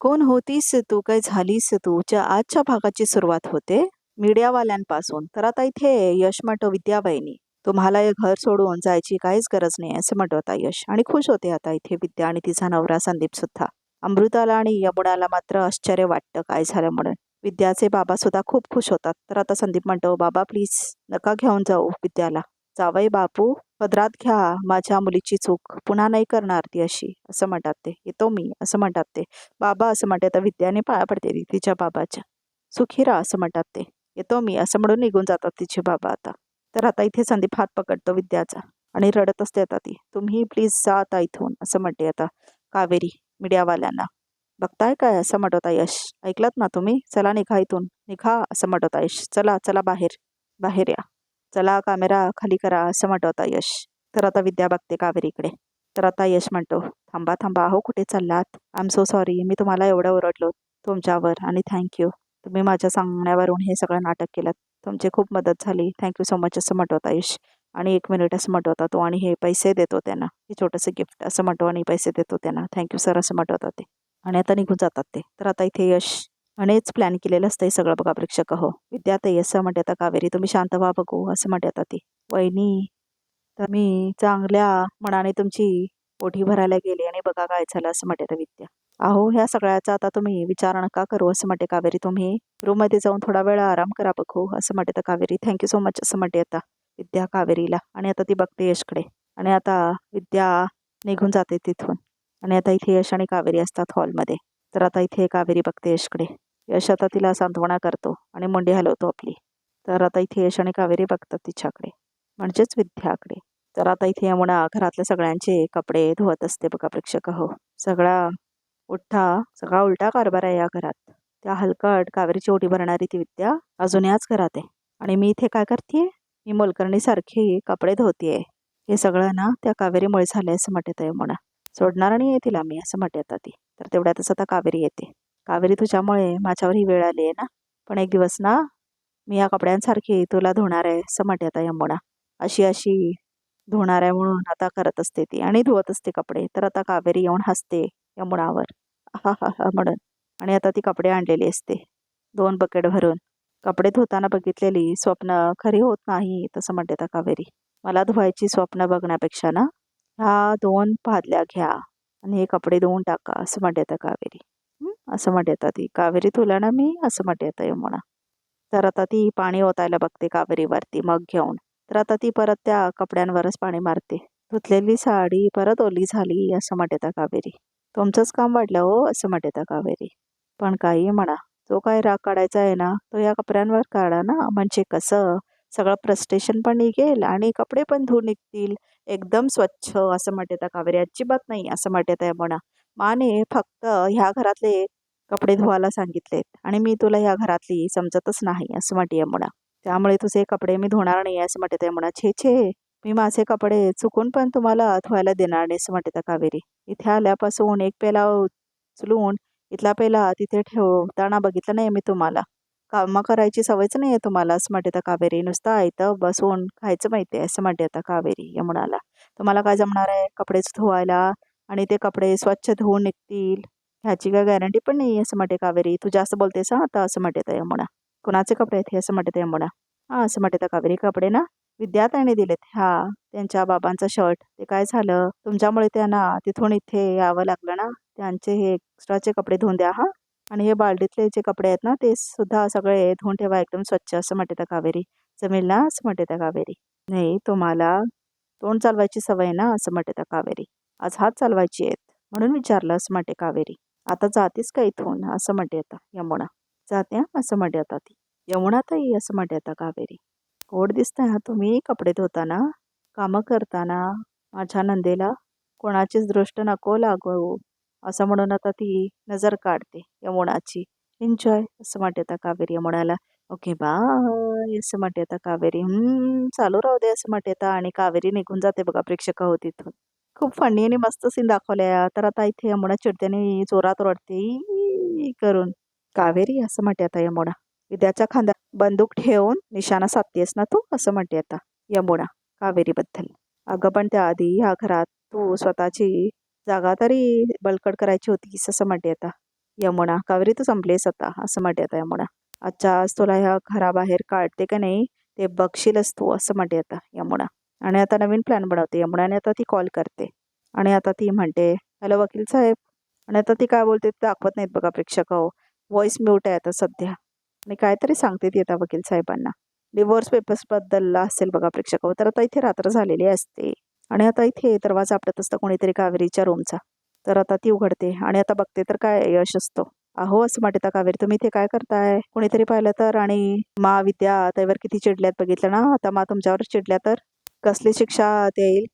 कोण होतीस तू? काय झालीस तूच्या आजच्या भागाची सुरुवात होते मीडियावाल्यांपासून. तर आता इथे यश म्हणतो विद्याबाईनी. तुम्हाला हे घर सोडून जायची काहीच गरज नाही असं म्हणतो आता यश. आणि खुश होते आता इथे विद्या आणि तिचा नवरा संदीप सुद्धा. अमृताला आणि यमुनाला मात्र आश्चर्य वाटतं काय झालं म्हणून. विद्याचे बाबा सुद्धा खूप खुश होतात. तर आता संदीप म्हणतो बाबा प्लीज नका घेऊन जाऊ विद्याला. जावई बापू पदरात घ्या माझ्या मुलीची चूक. पुन्हा नाही करणार ती अशी. असं म्हणतात ते. येतो मी असं म्हणतात ते. बाबा असं म्हणते आता विद्याने पाया पडते ती तिच्या बाबाच्या. सुखी राहा असं म्हणतात ते. येतो मी असं म्हणून निघून जातात तिचे बाबा आता. तर आता इथे संदीप हात पकडतो विद्याचा. आणि रडत असते आता ती. तुम्ही प्लीज जा आता इथून असं म्हणते आता कावेरी मीडियावाल्यांना. बघताय काय? असं म्हणत यश. ऐकलात ना तुम्ही? चला निघा इथून. निघा असं म्हणत यश. चला चला बाहेर. बाहेर या. चला कॅमेरा खाली करा असं म्हणत यश. तर आता विद्या बघते कावेरीकडे. तर आता यश म्हणतो थांबा थांबा हो कुठे चाललात? आय एम सो सॉरी मी तुम्हाला एवढं ओरडलो तुमच्यावर आणि थँक्यू तुम्ही माझ्या सांगण्यावरून हे सगळं नाटक केलं. तुमची खूप मदत झाली. थँक्यू सो मच असं म्हणतो होता यश. आणि एक मिनिट असं म्हणतो होता तो आणि हे पैसे देतो त्यांना. हे छोटंसं गिफ्ट असं म्हणतो आणि पैसे देतो त्यांना. थँक्यू सर असं म्हणत होता ते. आणि आता निघून जातात ते. तर आता इथे यश हेच प्लॅन केलेलं असतं हे सगळं बघा प्रेक्षक. हो विद्यार्थी असं म्हणते आता कावेरी तुम्ही शांत व्हा बघू असं म्हणते आता ती. वहिनी तर मी चांगल्या मनाने तुमची ओढी भरायला गेली आणि बघा काय झालं असं म्हणते आता विद्या. अहो ह्या सगळ्याचा आता तुम्ही विचार नका करू असं म्हणते कावेरी. तुम्ही रूममध्ये जाऊन थोडा वेळ आराम करा बघू असं म्हणते तर कावेरी. थँक्यू सो मच असं म्हणते आता विद्या कावेरीला. आणि आता ती बघते यशकडे. आणि आता विद्या निघून जाते तिथून. आणि आता इथे यश आणि कावेरी असतात हॉलमध्ये तर आता इथे कावेरी बघते यशकडे. यश आता तिला सांत्वना करतो आणि मुंडी हलवतो आपली. तर आता इथे यश आणि कावेरी बघतात तिच्याकडे. म्हणजेच विद्याकडे. तर आता इथे यमुना घरातल्या सगळ्यांचे कपडे धुवत असते बघा प्रेक्षक हो. सगळा उठा सगळा उलटा कारभार आहे या घरात. त्या हलकट कावेरीची ओटी भरणारी ती विद्या अजून याच घरात आहे. आणि मी इथे काय करते मी मोलकर्णीसारखी कपडे धुवतीये. हे सगळं ना त्या कावेरीमुळे झालंय असं म्हणते यमुना. सोडणार नाही आहे तिला मी असं म्हणते आता ती. तर तेवढ्यातच आता कावेरी येते. कावेरी तुझ्यामुळे माझ्यावर ही वेळ आली आहे ना? पण एक दिवस ना मी या कपड्यांसारखी तुला धुणार आहे समट आता यमुना. अशी अशी धुणार आहे म्हणून आता करत असते ती आणि धुवत असते कपडे. तर आता कावेरी येऊन हसते यमुनावर. हा हा हा म्हणून. आणि आता ती कपडे आणलेली असते. दोन बकेट भरून. कपडे धुताना बघितलेली स्वप्न खरी होत नाही तसं म्हणते आता कावेरी. मला धुवायची स्वप्न बघण्यापेक्षा ना ह्या दोन पादल्या घ्या आणि हे कपडे धुवून टाका असं म्हणते आता कावेरी. असं म्हणते आता ती कावेरी तुला ना मी असं म्हणते आहे यमुना. तर आता ती पाणी ओतायला बघते कावेरीवरती मग घेऊन. तर आता ती परत त्या कपड्यांवरच पाणी मारते. धुतलेली साडी परत ओली झाली असं म्हणते कावेरी. तुमचंच काम वाढलं हो असं म्हणते कावेरी. पण काही म्हणा जो काय राग काढायचा आहे ना तो या कपड्यांवर काढा ना. म्हणजे कसं? सगळं प्रस्टेशन पण निघेल आणि कपडे पण धुवून निघतील. एकदम स्वच्छ असं म्हणते कावेरी. अजिबात नाही असं म्हणते आहे म्हणा माने फक्त ह्या घरातले कपडे धुवायला सांगितलेत. आणि मी तुला ह्या घरातली समजतच नाही असं म्हणते यमुना. त्यामुळे तुझे कपडे मी धुणार नाही असं म्हणते यमुना. छे छे मी माझे कपडे चुकून पण तुम्हाला धुवायला देणार नाही असं म्हणते कावेरी. इथे आल्यापासून एक पेला उचलून इथला पेला तिथे ठेवताना बघितलं नाही मी तुम्हाला. कामं करायची सवयच नाही आहे तुम्हाला असं म्हणते आता कावेरी. नुसतं आयतं बसून खायचं माहिती आहे असं म्हणते आता कावेरी यमुनाला. तुम्हाला काय जमणार आहे? कपडेच धुवायला आणि ते कपडे स्वच्छ धुवून निघतील. ह्याची काय गॅरंटी पण नाही असं म्हणते कावेरी. तू जास्त बोलतेस हा आता असं म्हणते यमुना. कुणाचे कपडे आहेत हे? असं म्हणते यमुना. हां असं म्हणते कावेरी. कपडे ना विद्यार्थ्याने दिलेत. हा त्यांच्या बाबांचं शर्ट ते काय झालं? तुमच्यामुळे त्यांना तिथून इथे यावं लागलं ना. त्यांचे हे एक्स्ट्राचे कपडे धुवून द्या हा. आणि हे बालडीतले जे कपडे आहेत ना ते सुद्धा सगळे धुवून ठेवा एकदम स्वच्छ असं म्हणते त्या कावेरी. जमेल ना असं म्हणते त्या कावेरी. नाही तुम्हाला तोंड चालवायची सवय ना असं म्हणते त्या कावेरी. आज हात चालवायची आहेत म्हणून विचारलं असं म्हणते कावेरी. आता जातेस का इथून? असं म्हणते आता यमुना. जाते असं म्हणते आता ती. यमुना ताई असं म्हणते आता कावेरी. गोड दिसतंय हा तुम्ही कपडे धुताना कामं करताना माझ्या नंदेला कोणाचीच दृष्ट नको लागू. असं म्हणून आता ती नजर काढते यमुनाची. एन्जॉय असं म्हणते आता कावेरी यमुनाला. ओके बाय असं म्हणते आता कावेरी. चालू राहू दे असं म्हणते आता. आणि कावेरी निघून जाते बघा प्रेक्षक हो तिथून खूप फंडी आणि मस्त सीन दाखवल्या तर आता इथे यमुना चिडत्याने जोरात रडते करून. कावेरी असं म्हणते आता यमुना. विद्याच्या खांद्यात बंदूक ठेवून निशाणा साधतेस ना तू? असं म्हणते आता यमुना कावेरीबद्दल. अगं पण त्याआधी ह्या घरात तू स्वतःची जागा तरी बळकट करायची होतीस असं म्हणते आता यमुना. कावेरी तू संपलीस आता? असं म्हणते आता यमुना. अच्छा आज तुला ह्या घराबाहेर काढते का नाही ते बघशीलच तू असं म्हणते आता यमुना. आणि आता नवीन प्लॅन बनवते. यमुनाने आता ती कॉल करते. आणि आता ती म्हणते हॅलो वकील साहेब. आणि आता ती काय बोलते ते दाखवत नाहीत बघा प्रेक्षक हो व्हॉइस म्यूट आहे आता सध्या. आणि काहीतरी सांगते ती आता वकील साहेबांना. डिवोर्स पेपर्स बदलला असेल बघा प्रेक्षक हो तर आता इथे रात्र झालेली असते. आणि आता इथे दरवाजा आपटत असतं कोणीतरी कावेरीच्या रूमचा तर आता ती उघडते. आणि आता बघते तर काय यश असतो. अहो असं म्हणते कावेरी तुम्ही इथे काय करताय? कोणीतरी पाहिलं तर? आणि मा विद्या त्यावर किती चिडल्यात बघितलं ना? आता मा तुमच्यावर चिडल्या तर? कसली शिक्षा देईल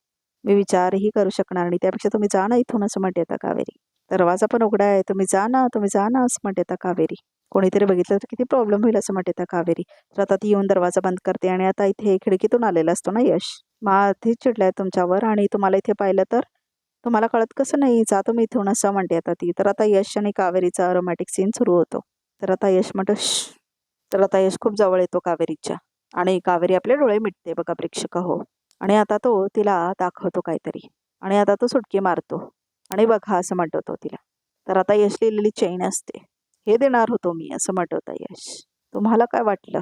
मी विचारही करू शकणार नाही. त्यापेक्षा तुम्ही जा ना इथून असं म्हणते आता कावेरी. दरवाजा पण उघडा आहे. तुम्ही जा ना तुम्ही जा ना असं म्हणते आता कावेरी. कोणीतरी बघितलं तर किती प्रॉब्लेम होईल असं म्हणते आता कावेरी. तर आता ती येऊन दरवाजा बंद करते आणि आता इथे खिडकीतून आलेला असतो ना यश. मा आधीच चिडलाय तुमच्यावर आणि तुम्हाला इथे पाहिलं तर? तुम्हाला कळत कसं नाही? जा तुम्ही इथून असं म्हणते आता ती. तर आता यश आणि कावेरीचा रोमॅटिक सीन सुरू होतो. तर आता यश म्हणतो तर आता यश खूप जवळ येतो कावेरीच्या. आणि कावेरी आपले डोळे मिटते बघा प्रेक्षक हो. आणि आता तो तिला दाखवतो काहीतरी. आणि आता तो सुटकी मारतो. आणि बघा असं म्हणतो तो तिला. तर आता यश लिहिलेली चेन असते. हे देणार होतो मी असं म्हणत होता यश. तुम्हाला काय वाटलं?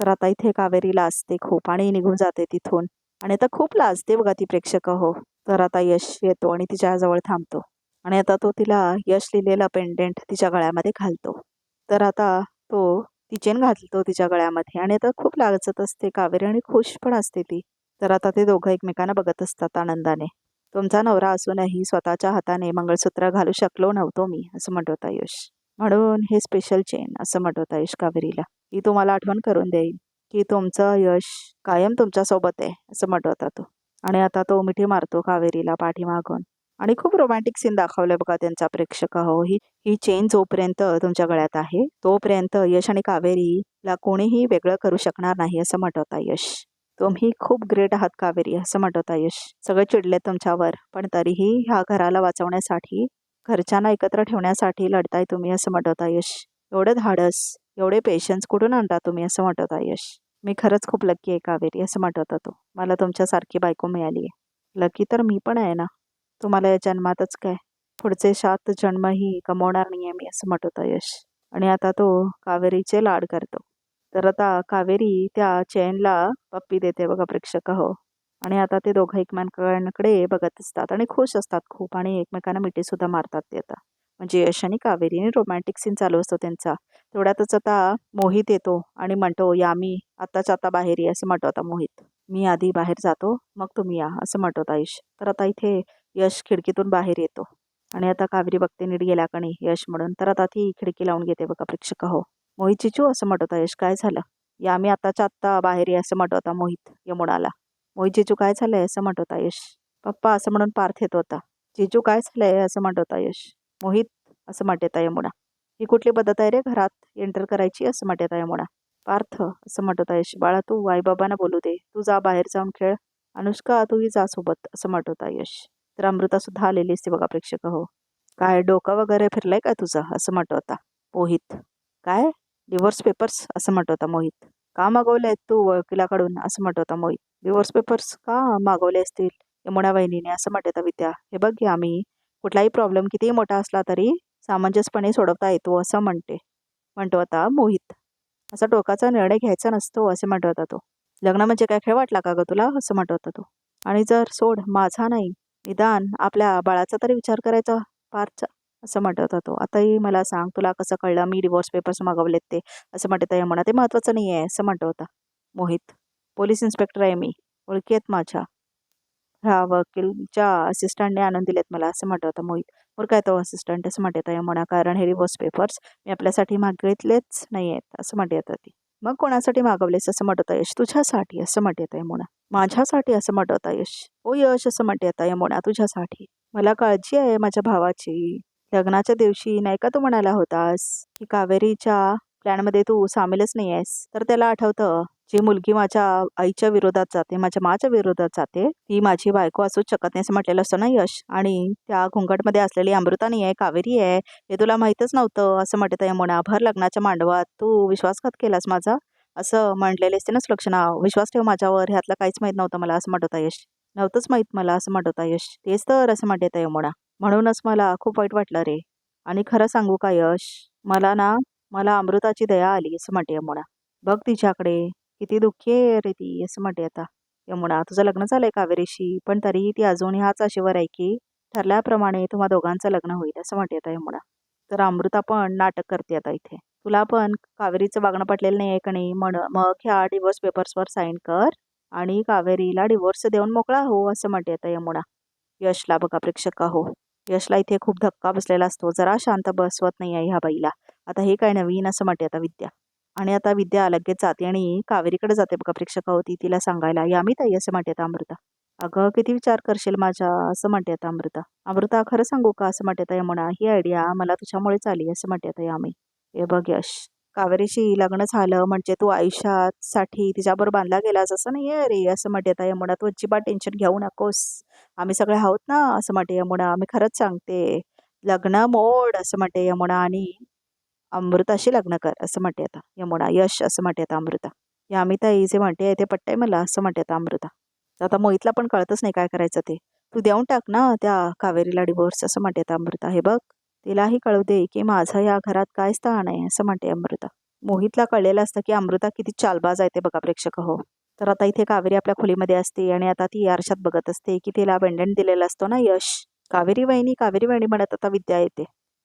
तर आता इथे कावेरी लाजते खूप आणि निघून जाते तिथून. आणि आता खूप लाजते बघा ती प्रेक्षक हो तर आता यश येतो आणि तिच्याजवळ थांबतो. आणि आता तो तिला यश लिहिलेला पेंडेंट तिच्या गळ्यामध्ये घालतो. तर आता तो ती चेन घालतो तिच्या गळ्यामध्ये. आणि आता खूप लाजत असते कावेरी आणि खुश पण असते ती. तर आता ते दोघं एकमेकांना बघत असतात आनंदाने. तुमचा नवरा असूनही स्वतःच्या हाताने मंगळसूत्र घालू शकलो नव्हतो मी असं म्हणत होता यश. म्हणून हे स्पेशल चेन असं म्हणत होता यश कावेरीला. ही तुम्हाला आठवण करून देईल की तुमचं यश कायम तुमच्यासोबत आहे असं म्हणत होता तो. आणि आता तो मिठी मारतो कावेरीला पाठीमागून. आणि खूप रोमॅन्टिक सीन दाखवलंय बघा त्यांचा प्रेक्षक हो ही ही चेन जोपर्यंत तुमच्या गळ्यात आहे तोपर्यंत यश आणि कावेरीला कोणीही वेगळं करू शकणार नाही असं म्हणत होता यश. तुम्ही खूप ग्रेट आहात कावेरी असं म्हणत यश. सगळे चिडले तुमच्यावर पण तरीही ह्या घराला वाचवण्यासाठी घरच्यांना एकत्र ठेवण्यासाठी लढताय तुम्ही असं म्हणत यश. एवढं धाडस एवढे पेशन्स कुठून आणता तुम्ही असं म्हणत यश. मी खरंच खूप लकी आहे कावेरी असं म्हणत होता तो. मला तुमच्यासारखी बायको मिळाली आहे. लकी तर मी पण आहे ना? तुम्हाला या जन्मातच काय? पुढचे सात जन्मही कमवणार नाही आहे मी असं म्हणत होता यश. आणि आता तो कावेरीचे लाड करतो. तर आता कावेरी त्या चैनला पप्पी देते बघा प्रेक्षक हो. आणि आता ते दोघं एकमेकांकडे बघत असतात आणि खुश असतात खूप आणि एकमेकांना मिठीसुद्धा मारतात ते आता. म्हणजे यश आणि कावेरी आणि रोमॅन्टिक सीन चालू असतो त्यांचा. तेवढ्यातच आता मोहित येतो आणि म्हणतो या मी आत्ताच आता बाहेर ये असं म्हणतो आता मोहित. मी आधी बाहेर जातो मग तुम्ही या असं म्हणतो आयुष यश. तर आता इथे यश खिडकीतून बाहेर येतो. आणि आता कावेरी बघते नीट गेल्या का नाही यश म्हणून. तर आता ती खिडकी लावून घेते बघा प्रेक्षक हो. मोहित चिचू असं म्हणत होता यश काय झालं? या आम्ही आताच्या आत्ता बाहेर आहे असं म्हणत होता मोहित यमुनाला मोहित चिचू काय झालंय असं म्हणत होता यश. पप्पा असं म्हणून पार्थ येत होता. चिचू काय झालंय असं म्हणत होता यश. मोहित असं म्हणत येता यमुना. ही कुठली पद्धत आहे रे घरात? एंटर करायची असं म्हणत येता यमुना. पार्थ असं म्हणत होता यश. बाळा तू आईबाबांना बोलू दे. तू जा बाहेर जाऊन खेळ. अनुष्का तूही जा सोबत असं म्हणत होता यश. तर अमृता सुद्धा आलेली असते बघा प्रेक्षक हो. काय डोकं वगैरे फिरलंय का तुझं? असं म्हणत होता मोहित. काय? डिवोर्स पेपर्स असं म्हणत होता मोहित. का मागवले आहेत तू वकिलाकडून? असं म्हणत होता मोहित. डिवोर्स पेपर्स का मागवले असतील? यमुना वहिनीने असं म्हणत होता विद्या. हे बघ घ्या आम्ही कुठलाही प्रॉब्लेम कितीही मोठा असला तरी सामंजस्यपणे सोडवता येतो असं म्हणते. म्हणतो होता मोहित. असा टोकाचा निर्णय घ्यायचा नसतो असं म्हणत होता तो. लग्न म्हणजे काय? खेळ वाटला का ग तुला? असं म्हणत होता तो. आणि जर सोड माझा नाही. निदान आपल्या बाळाचा तरी विचार करायचा फारचा असं म्हणत होतो आताही मला सांग तुला कसं कळलं मी डिवोर्स पेपर्स मागवलेत ते असं म्हणत आहे यमुना ते महत्त्वाचं नाही आहे असं म्हणत होता मोहित पोलीस इन्स्पेक्टर आहे मी ओळखी आहेत माझ्या ह्या वकीलच्या असिस्टंटने आणून दिलेत मला असं म्हणत होता मोहित बरं काय तो असिस्टंट असं म्हणत आहे यमुना कारण हे डिवोर्स पेपर्स मी आपल्यासाठी मागितलेच नाही आहेत असं म्हणत येतं ती मग कोणासाठी मागवलेस असं म्हणत होता यश तुझ्यासाठी असं म्हणत येतं यमुना माझ्यासाठी असं म्हणत होता यश ओ यश असं म्हणत येतं यमुना तुझ्यासाठी मला काळजी आहे माझ्या भावाची लग्नाच्या दिवशी नाही का तू म्हणाला होतास की कावेरीच्या प्लॅनमध्ये तू सामीलच नाही आहेस तर त्याला आठवतं जी मुलगी माझ्या आईच्या विरोधात जाते माझ्या माच्या विरोधात जाते ती माझी बायको असूच शकत नाही असं म्हटलेलं असतं ना यश. आणि त्या घुंगटमध्ये असलेली अमृता नाही आहे कावेरी आहे हे तुला माहीतच नव्हतं असं म्हणत आहे यमुना भर लग्नाच्या मांडवात तू विश्वासघात केलास माझा? असं म्हटलेले असते ना सुलक्षणा. विश्वास ठेव माझ्यावर ह्यातलं काहीच माहीत नव्हतं मला असं म्हणत होता यश. नव्हतंच माहीत मला असं म्हणत होता यश. तेच तर असं म्हणत आहे यमुना म्हणूनच मला खूप वाईट वाटलं रे. आणि खरं सांगू का यश? मला ना मला अमृताची दया आली असं म्हणते यमुना. बघ तिच्याकडे किती दुःखी आहे रे ती असं म्हणते आता यमुना. तुझं लग्न झालंय कावेरीशी पण तरीही ती अजून ह्याच आशेवर आहे की ठरल्याप्रमाणे तुम्हा दोघांचं लग्न होईल असं म्हणते आता यमुना. तर अमृता पण नाटक करते आता इथे. तुला पण कावेरीचं वागणं पटलेलं नाही आहे का नाही? म्हण मग ह्या डिवोर्स पेपर्सवर साईन कर आणि कावेरीला डिवोर्स देऊन मोकळा हो असं म्हणते आता यमुना. यशला बघा प्रेक्षक हो यशला इथे खूप धक्का बसलेला असतो. जरा शांत बसवत नाही आहे ह्या बाईला. आता हे काय नवीन असं म्हणते आता विद्या. आणि आता विद्या लगेच जाते आणि कावेरीकडे जाते बघा प्रेक्षक होती तिला सांगायला. या मी ताई असं म्हणते आता अमृता. अगं किती विचार करशील माझा असं म्हणते आता अमृता. अमृता खरं सांगू का? असं म्हणते आता यमुना. ही आयडिया मला तुझ्यामुळेच आली असं म्हणते आता यामी. हे बघ यश कावेरीशी लग्न झालं म्हणजे तू आयुष्यासाठी तिच्याबरोबर बांधला गेलास असं नाही आहे रे असं म्हणते आता यमुना तू अजिबात टेन्शन घेऊ नकोस. आम्ही सगळे आहोत ना असं म्हणते यमुना आम्ही खरंच सांगते. लग्न मोड असं म्हणते यमुना आणि अमृताशी लग्न कर असं म्हणते आता यमुना यश असं म्हणते आता अमृता. या आम्ही ताई जे म्हणते ते पट्टय मला असं म्हणते आता अमृता. आता मोहितला पण कळतच नाही काय करायचं ते. तू देऊन टाक ना त्या कावेरीला डिवोर्स असं म्हणते आता अमृता हे बघ. तिलाही कळू दे की माझं या घरात काय स्थान आहे असं म्हणते अमृता. मोहितला कळलेलं असतं की अमृता किती चालबाज आहे ते बघा प्रेक्षक हो. तर आता इथे कावेरी आपल्या खोलीमध्ये असते आणि आता ती आरशात बघत असते की तिला बेंडंट दिलेला असतो ना यश. कावेरी वहिनी कावेरी वहिनी म्हणत आता विद्या येते.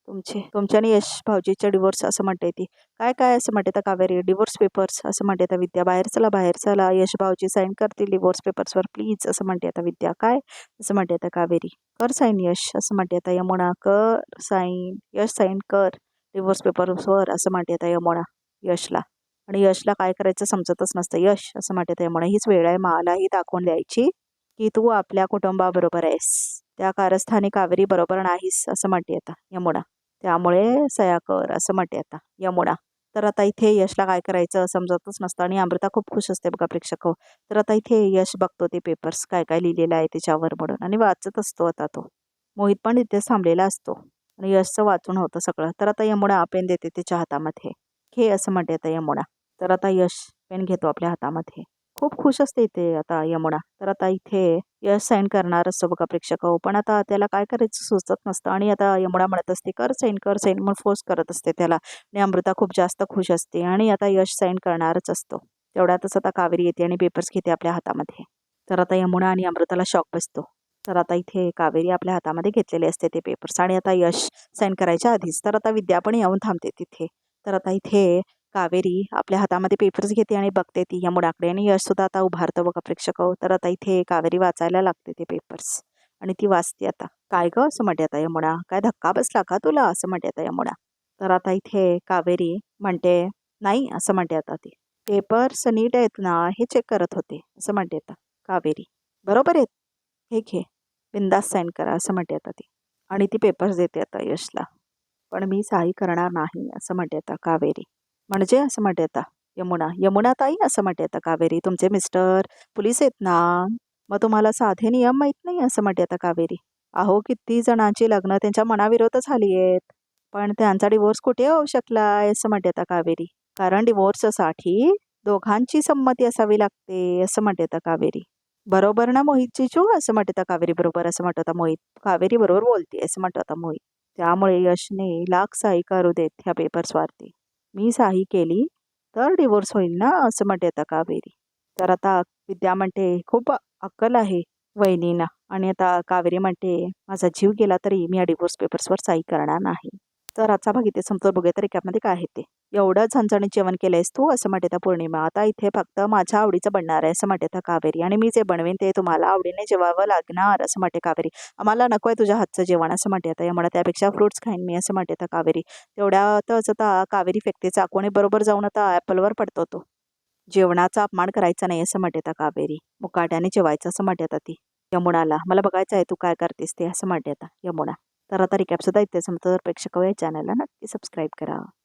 तुमचे तुमच्याने यश भाऊजीच्या डिवोर्स असं म्हणते येते. काय काय असं म्हणते कावेरी? डिवोर्स पेपर्स असं म्हणते आता विद्या. बाहेर चला बाहेर चला. यश भाऊजी साईन करतील डिवोर्स पेपर्सवर प्लीज असं म्हणते आता विद्या. काय? असं म्हणते आता कावेरी. कर साईन यश असं म्हणते आता यमुना कर साईन यश साईन कर डिवोर्स पेपर्सवर असं म्हणते आता यमुना यशला. आणि यशला काय करायचं समजतच नसतं. यश असं म्हणते आता यमुना. हीच वेळ आहे. मलाही दाखवून द्यायची की तू आपल्या कुटुंबाबरोबर आहेस. त्या कारस्थानी कावेरी बरोबर नाहीस असं म्हणते आता यमुना. त्यामुळे सया कर असं म्हणते आता यमुना तर आता इथे यशला काय करायचं समजतच नसतं आणि अमृता खूप खुश असते बघा प्रेक्षक हो. तर आता इथे यश बघतो ते पेपर्स काय काय लिहिलेलं आहे त्याच्यावर म्हणून आणि वाचत असतो आता तो. मोहित पण इथे थांबलेला असतो आणि यशचं वाचून होतं सगळं. तर आता यमुना पेन देते त्याच्या हातामध्ये. घे असं म्हणते आता यमुना. तर आता यश पेन घेतो आपल्या हातामध्ये. खूप खुश असते इथे आता यमुना. तर आता इथे यश साईन करणार असतो बघा प्रेक्षक. हो पण आता त्याला काय करायचं सुचत नसतं आणि आता यमुना म्हणत असते कर साईन कर साईन म्हणून फोर्स करत असते त्याला. आणि अमृता खूप जास्त खुश असते आणि आता यश साईन करणारच असतो. तेवढ्यातच आता कावेरी येते आणि पेपर्स घेते आपल्या हातामध्ये. तर आता यमुना आणि अमृताला शॉक बसतो. तर आता इथे कावेरी आपल्या हातामध्ये घेतलेले असते ते पेपर्स आणि आता यश साईन करायच्या आधीच. तर आता विद्या पण येऊन थांबते तिथे. तर आता इथे कावेरी आपल्या हातामध्ये पेपर्स घेते आणि बघते ती. या आणि यश सुद्धा आता उभारतं बघा प्रेक्षक हो. तर आता इथे कावेरी वाचायला लागते ते पेपर्स आणि ती वाचते आता. काय ग? असं म्हणते आता यमुना काय धक्का बसला का तुला? असं म्हणते आता यमुना तर आता इथे कावेरी म्हणते नाही असं म्हणते आता ती. पेपर्स नीट आहेत ना? हे चेक करत होते असं म्हणते आता कावेरी. बरोबर आहेत. हे घे. बिंदास साईन करा असं म्हणते आता ती. आणि ती पेपर्स देते आता यशला. पण मी साई करणार नाही असं म्हणते आता कावेरी. म्हणजे असं म्हणते आता यमुना यमुना ताई असं म्हणते आता कावेरी. तुमचे मिस्टर पोलीस आहेत ना? मग तुम्हाला साधे नियम माहीत नाही असं म्हणते आता कावेरी. अहो किती जणांची लग्न त्यांच्या मनाविरोध झाली आहेत पण त्यांचा डिवोर्स कुठे होऊ शकला असं म्हणते आता कावेरी. कारण डिवोर्ससाठी दोघांची संमती असावी लागते असं म्हणते आता कावेरी. बरोबर ना मोहित चिचू? असं म्हणते कावेरी बरोबर असं म्हणत होता मोहित. कावेरी बरोबर बोलते असं म्हणत होता मोहित. त्यामुळे यशने लाख साई करू देत ह्या पेपर्सवरती मी साही केली तर डिवोर्स होईल ना असं म्हणते आता कावेरी. तर आता विद्या म्हणते खूप अक्कल आहे वहिनीना. आणि आता कावेरी म्हणते माझा जीव गेला तरी मी या डिवोर्स पेपर्सवर साई करणार नाही. तर आजचा भाग इथे समजून बघूया तर रिकॅपमध्ये काय आहे ते. एवढं झणझणीत जेवण केलंयस तू? असं म्हणते त्या पौर्णिमा. आता इथे फक्त माझ्या आवडीचं बनणार आहे असं म्हणते त्या कावेरी. आणि मी जे बनवेन ते तुम्हाला आवडीने जेवावं लागणार असं म्हणते कावेरी. आम्हाला नको आहे तुझ्या हातचं जेवण असं म्हणते आता. मला त्यापेक्षा फ्रुट्स खाईन मी असं म्हणते कावेरी. तेवढ्यातच आता कावेरी फेकते कोणी बरोबर जाऊन आता ॲपलवर पडतो तो. जेवणाचा अपमान करायचा नाही असं म्हणते कावेरी. मुकाट्याने जेवायचं असं म्हणते आता ती. यमुनाला. मला बघायचं आहे तू काय करतेस ते असं म्हणते आता यमुना. तर आता रिकॅप सुद्धा इथे समजा प्रेक्षक हो, या चॅनलला नक्की सबस्क्राईब करा.